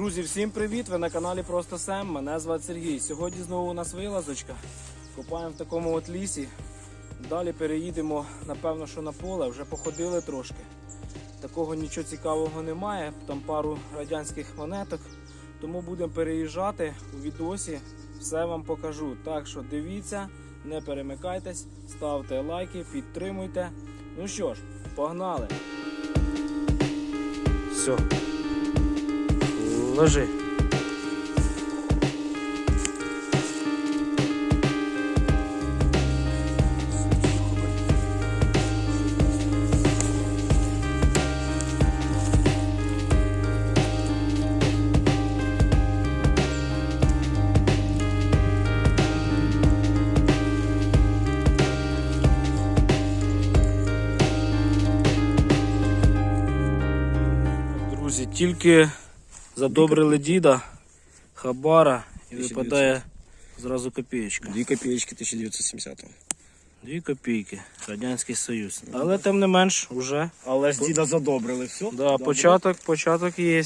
Друзі, всім привіт! Ви на каналі Просто Сем. Мене звати Сергій. Сьогодні знову у нас вилазочка. Копаємо в такому от лісі. Далі переїдемо, напевно, що на поле. Вже походили трошки. Такого нічого цікавого немає. Там пару радянських монеток. Тому будемо переїжджати у відосі. Все вам покажу. Так що дивіться, не перемикайтесь, ставте лайки, підтримуйте. Ну що ж, погнали! Все. Ложи. Тільки задобрили діда, хабара і 1900. випадає зразу копієчка. 2 копеечки 1970 Дві копійки, Радянський Союз. Але тим не менш, уже Але ж діда задобрили, все? да, початок, початок є.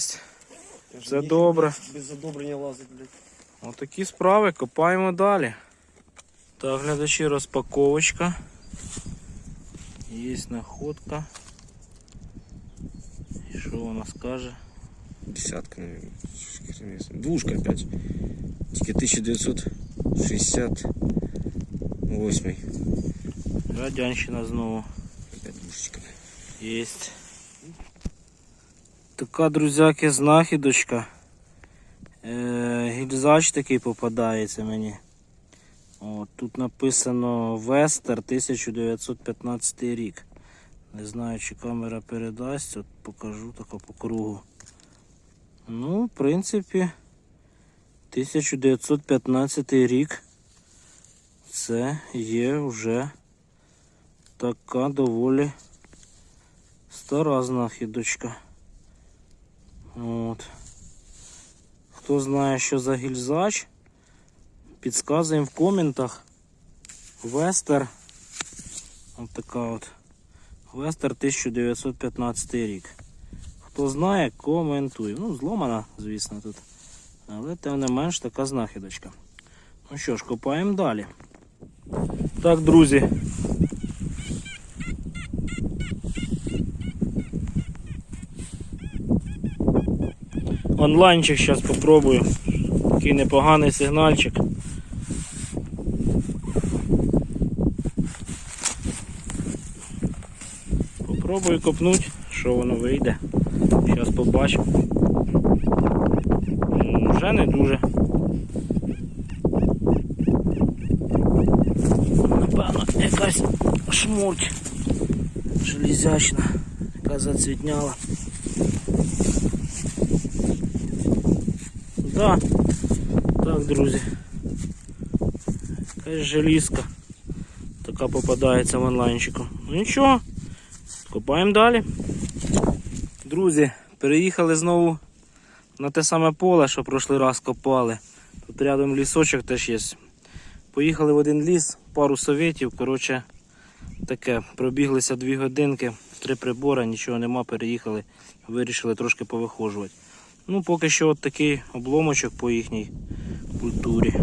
Все добре. Без задобрення лазить, блядь. Отакі справи, копаємо далі. Так, глядачі, розпаковочка. Є находка. І що вона скаже? Десятка, наверное. Двушка опять. Тільки 1968. Радянщина знову. Опять двушечка. Єсть. Така, друзяки, знахідочка. Е, гільзач такий попадається мені. О, тут написано Вестер 1915 рік. Не знаю, чи камера передасть, от покажу тако по кругу. Ну, в принципі, 1915 рік. Це є вже така доволі стара знахідочка. От. Хто знає, що за гільзач, підказуємо в коментах. Вестер. От така от. Вестер 1915 рік. Хто знає, коментує. Ну, зломана, звісно, тут. Але тим не менш така знахідочка. Ну що ж, копаємо далі. Так, друзі, Онлайнчик зараз попробую. Такий непоганий сигнальчик. Попробую копнуть, що воно вийде. Зараз побачимо. М, Вже не дуже. Напевно, якась шмурть железячна, яка зацвітняла. Да. Так, друзі. Якась желізка. Така попадається в онлайнчику. Ну нічого. Копаємо далі. Друзі, переїхали знову на те саме поле, що прошлий раз копали. Тут рядом лісочок теж є. Поїхали в один ліс, пару совєтів. Коротше, таке, пробіглися дві годинки, три прибори, нічого нема, переїхали, вирішили трошки повихожувати. Ну, поки що от такий обломочок по їхній культурі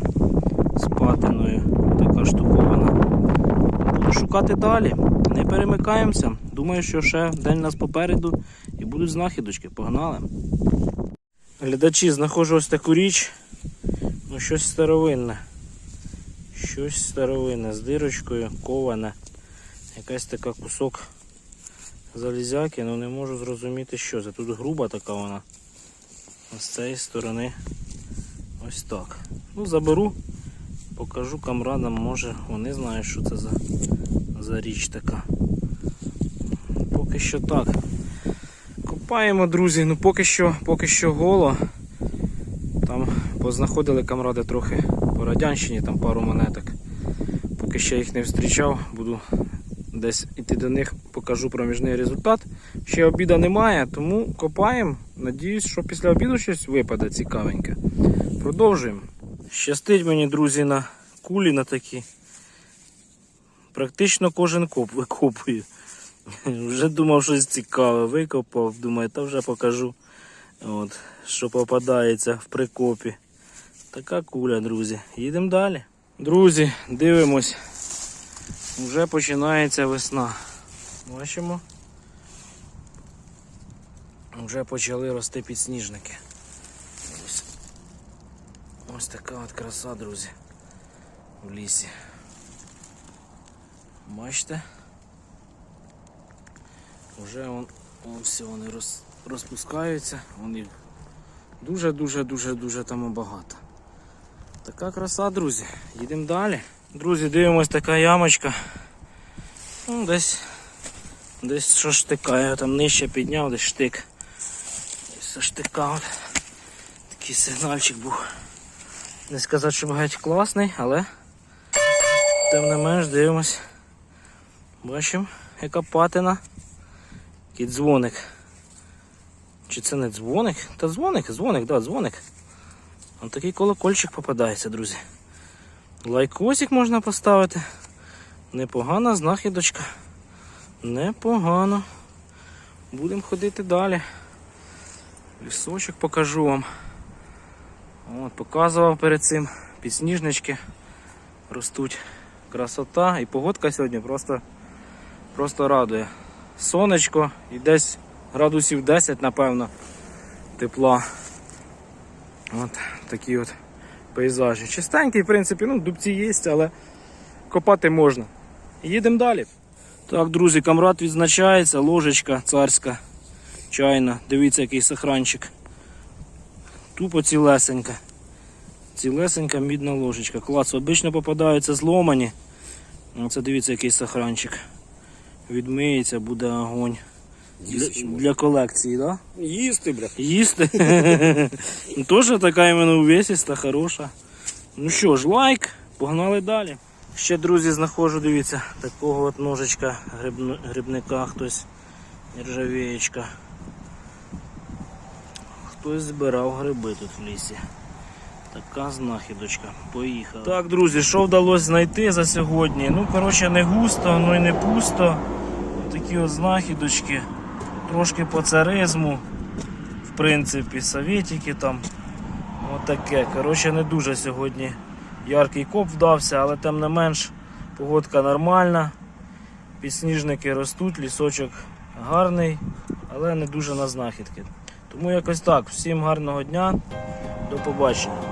з патиною. Така штукована. Буду шукати далі. Не перемикаємося. Думаю, що ще день нас попереду і будуть знахідочки. Погнали. Глядачі, знаходжу ось таку річ. Ну, щось старовинне. Щось старовинне з дирочкою, коване. Якась така кусок залізяки, ну не можу зрозуміти, що це. Тут груба така вона. З цієї сторони ось так. Ну, заберу, покажу камрадам, може вони знають, що це за, за річ така. Поки що так. Копаємо, друзі, ну поки що, поки що голо. Там познаходили камради трохи по радянщині, там пару монеток. Поки ще їх не зустрічав, буду десь іти до них, покажу проміжний результат. Ще обіда немає, тому копаємо. Надіюсь, що після обіду щось випаде цікавеньке. Продовжуємо. Щастить мені, друзі, на кулі на такі. Практично кожен коп викопую. Вже думав щось цікаве, викопав, думаю, та вже покажу. От, що попадається в прикопі. Така куля, друзі. Їдемо далі. Друзі, дивимось. Вже починається весна. Бачимо. Вже почали рости підсніжники. Ось, ось така от краса, друзі. В лісі. Бачите? Вже вон, вон все вони роз, розпускаються. Вони дуже-дуже дуже дуже там багато. Така краса, друзі. Їдемо далі. Друзі, дивимось така ямочка. Ну, десь десь що штика, я там нижче підняв, десь штик. Десь штика. От. Такий сигнальчик був. Не сказати, що геть класний, але тим не менш дивимось. Бачимо, яка патина. Який дзвоник. Чи це не дзвоник? Та дзвоник, дзвоник, да, дзвоник. Ось такий колокольчик попадається, друзі. Лайкосик можна поставити. Непогана знахідочка. Непогано. Будемо ходити далі. Лісочок покажу вам. От, показував перед цим підсніжнички ростуть. Красота і погодка сьогодні просто, просто радує. Сонечко і десь градусів 10, напевно, тепла. От такі от пейзажі. Чистенький, в принципі, ну, дубці є, але копати можна. Їдемо далі. Так, друзі, камрад відзначається, ложечка царська, чайна. Дивіться, який сахранчик. Тупо цілесенька. Цілесенька мідна ложечка. Клас. Обично попадаються зломані. Оце дивіться, який сахранчик. Відмиється, буде огонь. Для, для колекції, так? Да? Їсти, бля. Їсти. Теж така іменно увесиста, хороша. Ну що ж, лайк, погнали далі. Ще, друзі, знаходжу, дивіться, такого от ножичка гриб... грибника, хтось нержавієчка. Хтось збирав гриби тут в лісі. Така знахідочка. Поїхали. Так, друзі, що вдалося знайти за сьогодні? Ну, коротше, не густо, ну і не пусто. Такі от знахідочки. Трошки по царизму в принципі, советики там. Отаке. Коротше, не дуже сьогодні яркий коп вдався, але тим не менш погодка нормальна. Підсніжники ростуть, лісочок гарний, але не дуже на знахідки. Тому якось так. Всім гарного дня, до побачення.